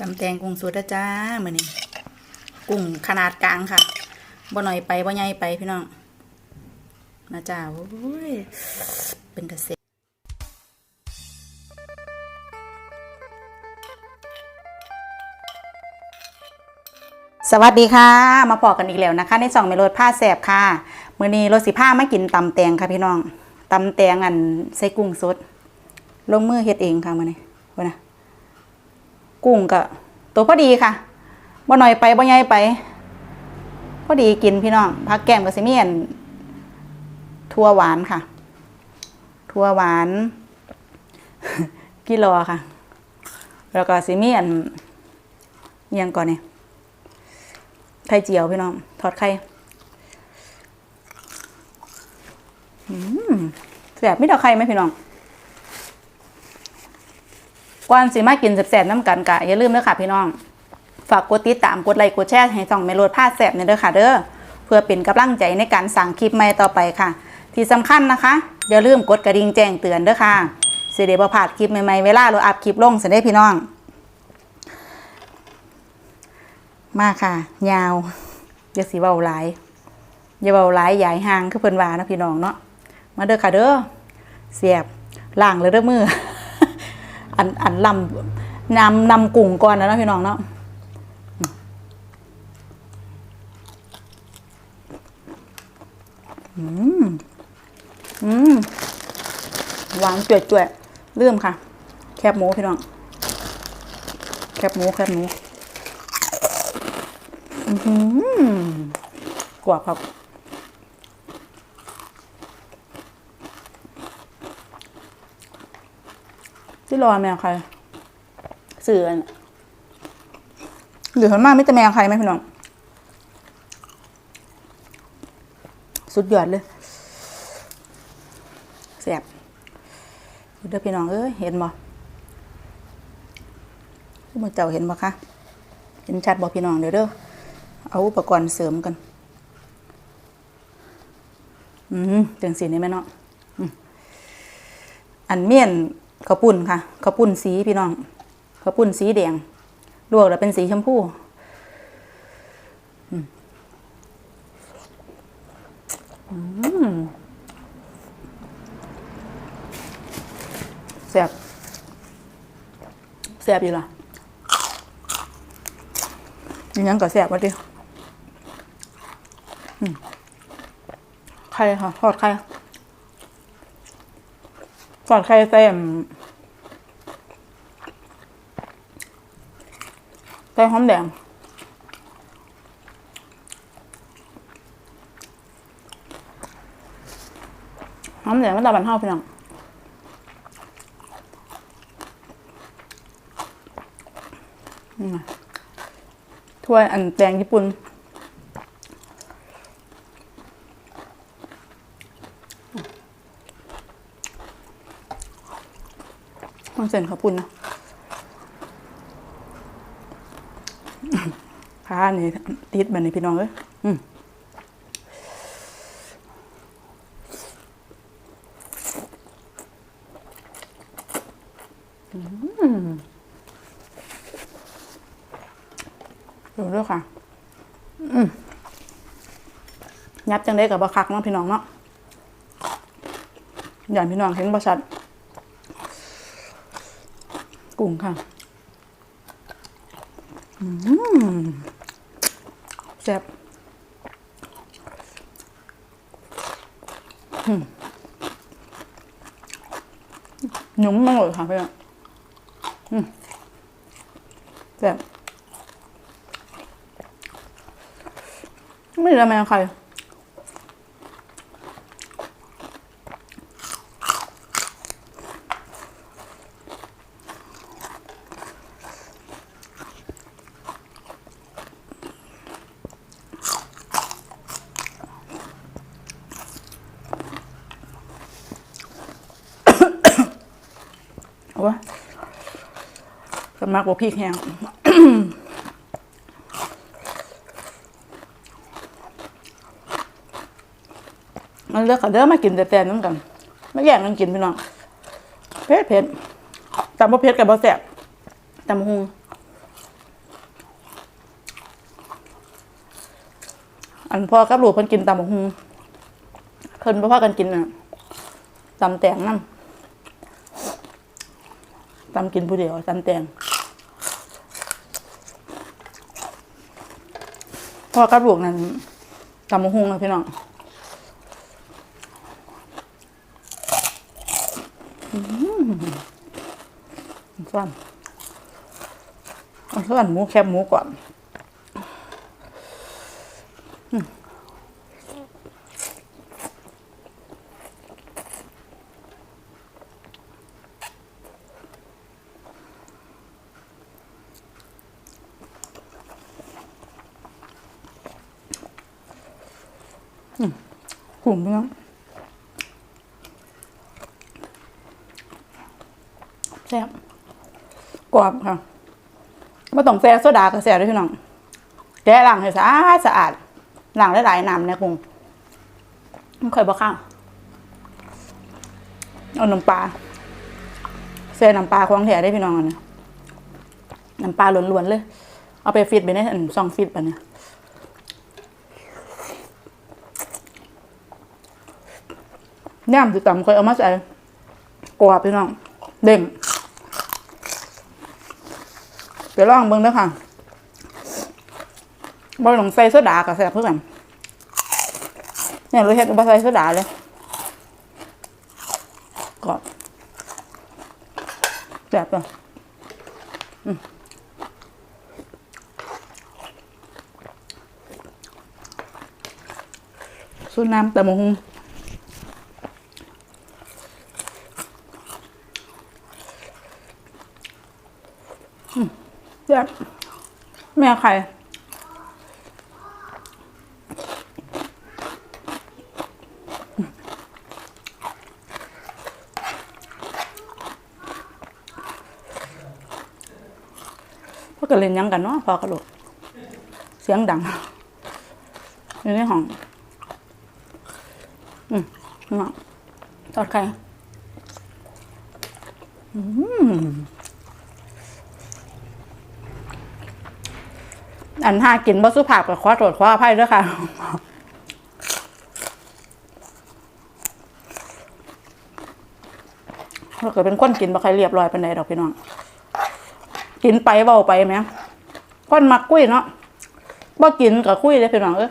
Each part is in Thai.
ตำแตงกุ้งสดนะจ้ามือนี้กุ้งขนาดกลางค่ะบ่หน่อยไปบ่ใหญ่ไปพี่น้องนะจ้าโอ้ยเป็นกระเสสวัสดีค่ะ มาปอกกันอีกแล้วนะคะ ในสองเมโลดผ้าแสบค่ะมือนี้รสสิผ้าไมากินตำแตงค่ะพี่น้องตำแตงอันใส่กุ้งสด ลงมือเฮ็ดเองค่ะมือนี้วนะ กุ้งก็ตัวพอดีค่ะบ่หน่อยไปบ่ใหญ่ไป พอดีกินพี่น้องผักแก้มกับสิเมียนทั่วหวานค่ะ ทั่วหวานกิโลค่ะ แล้วก็สิเมียนยังก่อนเนี่ยไข่เจียวพี่น้องทอดไข่อืมแซ่บมีแต่ไข่ไหมพี่น้อง ก่อนสิมากินแสบๆน้ำกันกะอย่าลืมเด้อค่ะพี่น้อง ฝากกดติดตามกดไลค์กดแชร์ให้ช่องเมโลดพาแสบเนี่ยเด้อค่ะเด้อเพื่อเป็นกำลังใจในการสั่งคลิปใหม่ต่อไปค่ะ ที่สำคัญนะคะอย่าลืมกดกระดิ่งแจ้งเตือนเด้อค่ะสิได้บ่พลาดคลิปใหม่ๆเวลาเราอัพคลิปลงสิได้พี่น้อง มาค่ะ ยาวอย่าสิเว้าหลายอย่าเว้าหลายใหญ่ห่างคือเพิ่นว่านะพี่น้องเนาะมาเด้อค่ะเด้อเสียบล่างเลยเด้อมือ อันอันลำนำนำกุ้งก่อนนะพี่น้องเนาะอืมอืมหวานจ่วยจ่วยเลื่มค่ะ แคบหมูพี่น้อง แคบหมูแคบหมู อือหือกว่าครับ ที่รอแมวใครเสือหรือข้างมากไม่จะแมวใครไหมพี่น้อง สุดยอดเลยแสบเด้อพี่น้องเอ้ยเห็นบ่ที่มือเจ้าเห็นบ่คะเห็นชัดบ่พี่น้องเดี๋ยวเด้อเอาอุปกรณ์เสริมกัน อืมจังสีนี่แม่เนาะอันเมียน ข้าวปุ้นค่ะข้าวปุ้นสีพี่น้องข้าวปุ้นสีแดงลวกแล้วเป็นสีชมพูแซ่บแซ่บอยู่ล่ะยังก็แซ่บวะดิไข่ค่ะทอดไข่ สอดไข่ใส่อืมใส่หอมแดงหอมแดงมันตาบันเฮาพี่น้องถ้วยอันแดงญี่ปุ่น มันเส้นข้าวปุ้นนะพานี่ติดแบบนี้พี่น้องเอ้ยอืมอืมดูด้วยค่ะยับจังได้กับบะคักเนาะพี่น้องเนาะอย่างพี่น้องเห็นบะชัด กุ้งค่ะแซ่บหนุ่มมากเลยค่ะพี่อะแซ่บไม่ได้แม่ใคร มักบ่พริกแห้งมันเลือกกันเด้อมากินแต่แฟนั่นกันไม่แย่งกันกินพี่น้องเผ็ดเผ็ดตำบะเผ็ดกับบ่แซ่บตำหุงอันพ่อกับลูกเพิ่นกินตำบักฮุงเพิ่นพ่อกันกินอะตำแตงนั่นตำกินผู้เดียวตำแตง พ่อกับลูกนั่นตำมะฮุงนะพี่น้องส่วนส่วนหมูแคบหมูก่อน กลุ่มพี่น้อแซ่บกรอบค่ะไม่ต้องแซ่โซดาก็แซ่ด้วยพี่น้องแกล้างให้สะอาดสะอาดล้างหลายๆน้ำเนี่ยคงไม่เคยบ่ข้าวเอาน้ำปลาแซ่น้ำปลาควงแถได้พี่น้องอันนี้น้ำปลาล้วนๆเลย เอาไปฟิตไปในอันซองฟิตไปเนี่ย ย่ามสิต่ำเคยเอามาใส่กรอบพี่น้อง เด้งเดี๋ยวลองเบิ่งด้อค่ะบ่ต้องใส่โซดากับแซ่บเพื่อนเนี่ยเราเฮ็ดบ่ใส่โซดาเลยกรอบแซ่บป่ะอืมสูน้ำแต่มหง ซ่บแม่ใครพวกกันเล่นยังกันเนาะพอกระโดดเสียงดังอยู่ในห้อง อืมนี่มาทอดไข่อืม อันห้ากินบ่สุภาพกับขอโทษขออภัยด้วยค่ะถ้าเกิดเป็นคนกินบ่ใครเรียบร้อยปานใดดอกพี่น้อง กินไปเบาไปไหมคนมักคุยเนาะบ่กินกับคุยเลยพี่น้องเอ้ย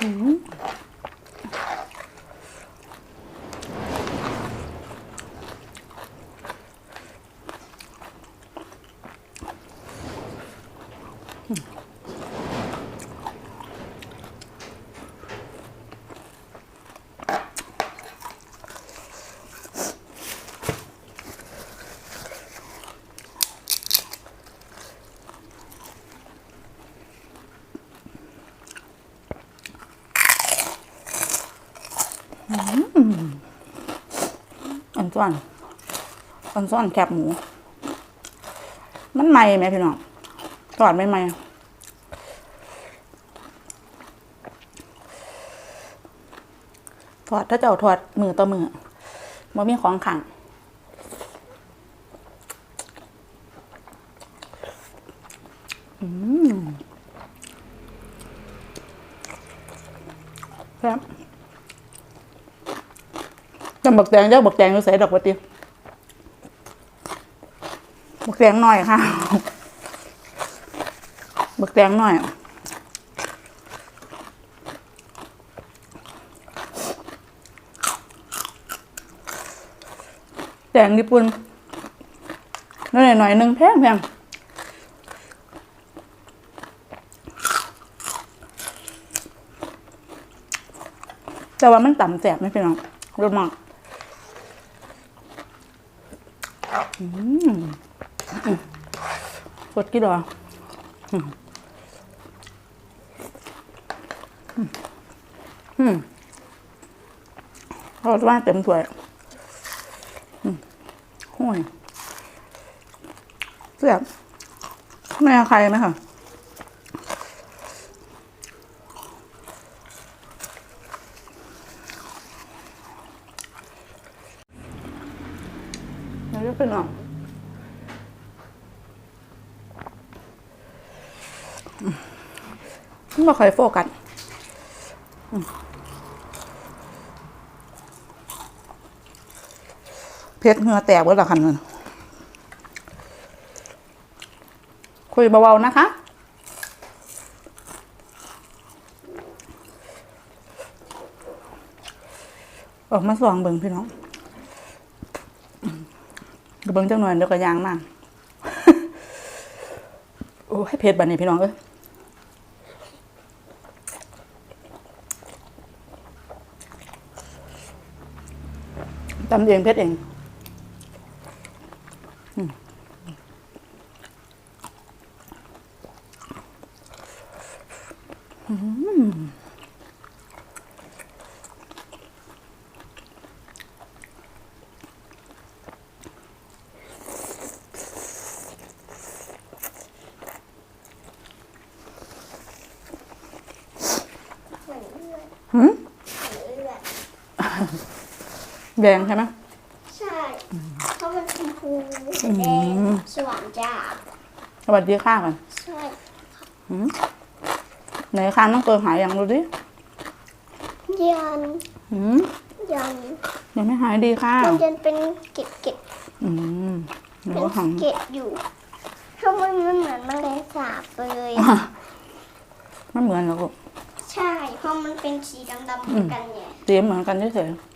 อืม อันซ้อนอันซ้อนแคบหมู มันใหม่ไหมพี่น้องทอดไม่ไหมทอดถ้าจะเอาทอดมือต่อมือมันมีของขังอืม ครับจำบักแตงเจ้าบักแตงอยู่ใส่ดอกบัติบักแตงหน่อยค่ะ บักแตงหน่อยแตงญี่ปุ่นน้อยหน่อยหนึ่งแพงแพงแต่ว่ามันต่ำแสบไม่เป็นหรอกรสมาก กดกี่ดอกทอดว่าเต็มถ้วยห่วยเสียบแม่ใครไหมคะเดี๋ยวจะเป็นหรอ ไม่ค่อยโฟกัสเพชรเหงือแตกเบิดละคันเลยคุยเบาๆนะคะออกมาสองเบิ่งพี่น้องเบิ่งจังหน่อยเดี๋ยวก็ยางมากโอ้ให้เพชรบันนี้พี่น้องเอ้ย ตำเองเพชรเองอืมอืม เหมือนเลือด หืม เหมือนเลือด แดงใช่ไหมใช่ เพราะมันชมพูแดงสว่างจ้าสวัสดีค่ะก่อนใช่ไหนค้างต้องตัวหายยังดูดิยันหืมยันยังไม่หายดีค่ะมันยังเป็นเกล็ดเกล็ดอืมๆแล้เป็วนก็หังเกล็ดอยู่ทำไมมันเหมือนแมลงสาบเลยไม่เหมือนหรอกลูกใช่ เพราะมันเป็นสีดำๆเหมือนกันไงเตรียมเหมือนกันเฉยๆ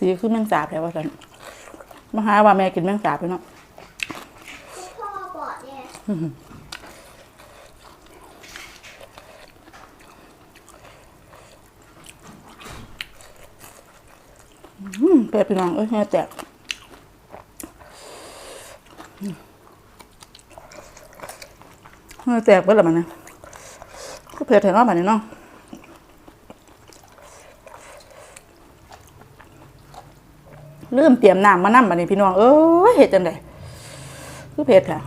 สีคือแมงสาบแล้วว่าสันมาหาว่าแม่กินแมงสาบไปเนาะพ่อบอกเนี่ยเป็ดพี่น้องเอ้ยแม่แตกแม่แตกเบิดละมันนะก็เผ็ดเห็นว่าแบบนี้เนาะ ลืมเตรียมน้ำมานั่มบัดนี้พี่น้องเอ้ยเห็ดจังไดคือเผ็ดค่ะ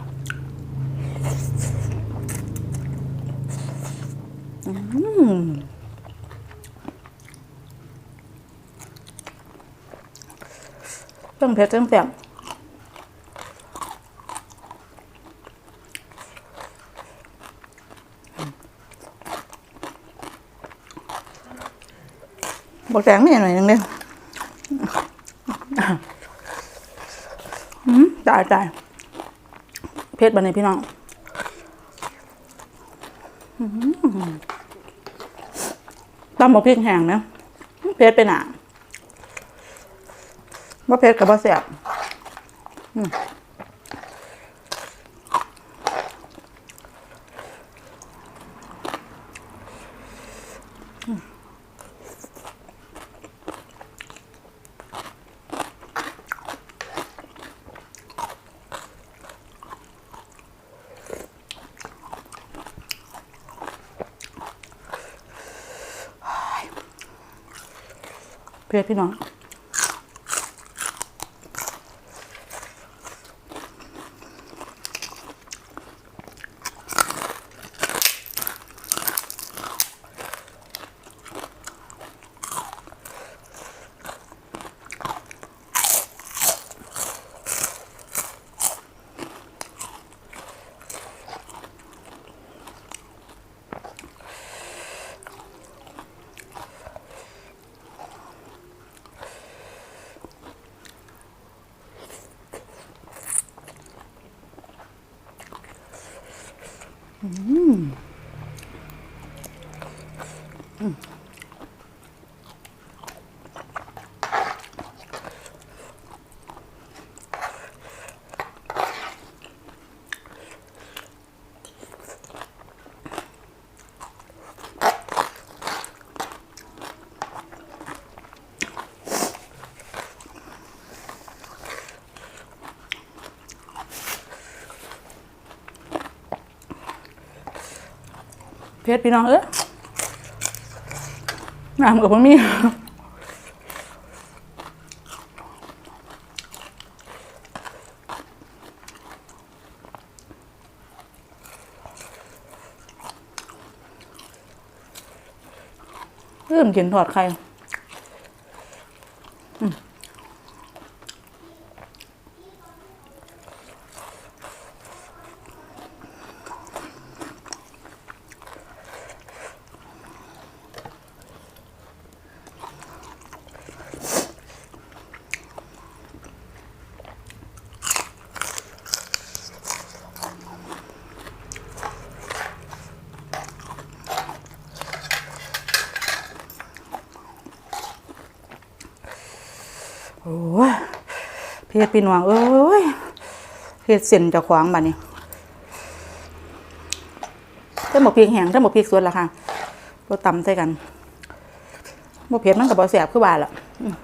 เครื่องเผ็ดเครื่องแซ่บบอกแสงไม่หน่อยนึงเดียวอืมตายตายเพชรบันนี้พี่น้องตำบอกพริกแห้งนะเพชรไปหนาว่าเพชรกับบ่แสบ เพื่อพี่น้อง เพชรพี่น้องเอ้ยน้ำกับพ่อมีเริ่มกินทอดไข่ โอ้ยเพียรพี่น้องเอ้ยเพียรเส้นจะขวางบัดนี้ถ้าหมกพริกแห้งถ้าหมกพริกสดละค่ะเราตำใส่กันหมกเผ็ดมันกับบอแสบคือว่าล่ะอืม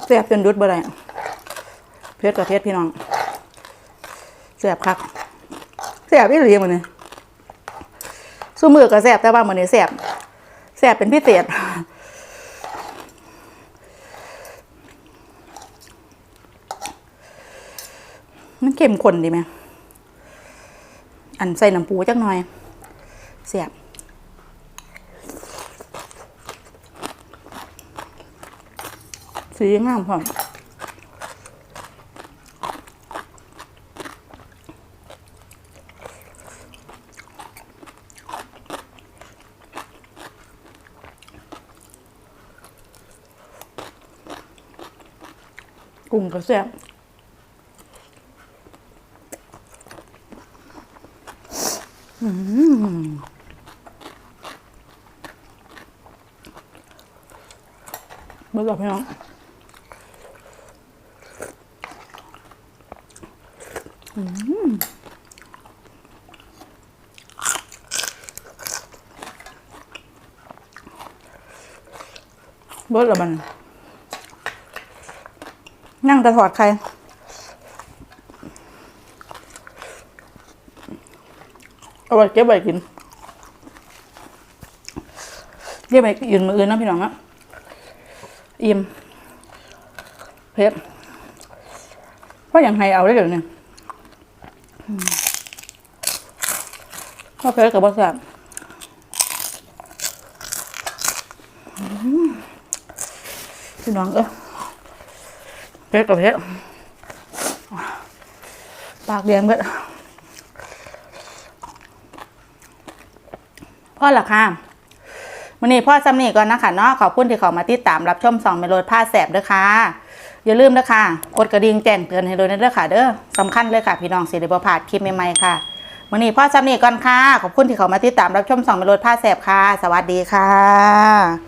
แซ่บจนดุดบ่ได้เผ็ดกับเผ็ดพี่น้องแซ่บคักแซ่บอีหลีมื้อนี้สู้มือก็แซ่บแต่ว่ามื้อนี้แซ่บแซ่บเป็นพิเศษมันเข้มข้นดีไหม อันใส่น้ำปูจักหน่อยแซ่บ สีงามพร้อมกุ้งก็แซ่บเบื่อพี่น้องอืม เบิดละมัน นั่งแต่ถอดใครเอาไว้เก็บไว้กินเก็บไว้ยืนมืออื่นนะพี่น้องอะอิ่มเพชรเพราะอย่างไฮเอาได้เดี๋ยวนี้อืม เพราะเพชรกับบะแซ่บพี่น้องเอ้ยเพชรกับเพชรปากแดงเบิดพ่อหละค่ะวันนี้พ่อจำนี่ก่อนนะคะเนาะขอบคุณที่เขามาติดตามรับชมสองเมโลดผ้าแสบด้อค่ะอย่าลืมนะคะกดกระดิ่งแจ้งเตือนให้เลยนะเด้อค่ะเด้อสำคัญเลยค่ะ พี่น้องสิได้บ่พาดคลิปใหม่ๆค่ะ วันนี้พ่อจำนี่ก่อนค่ะ ขอบคุณที่เขามาติดตามรับชมสองเมโลดผ้าแสบค่ะ สวัสดีค่ะ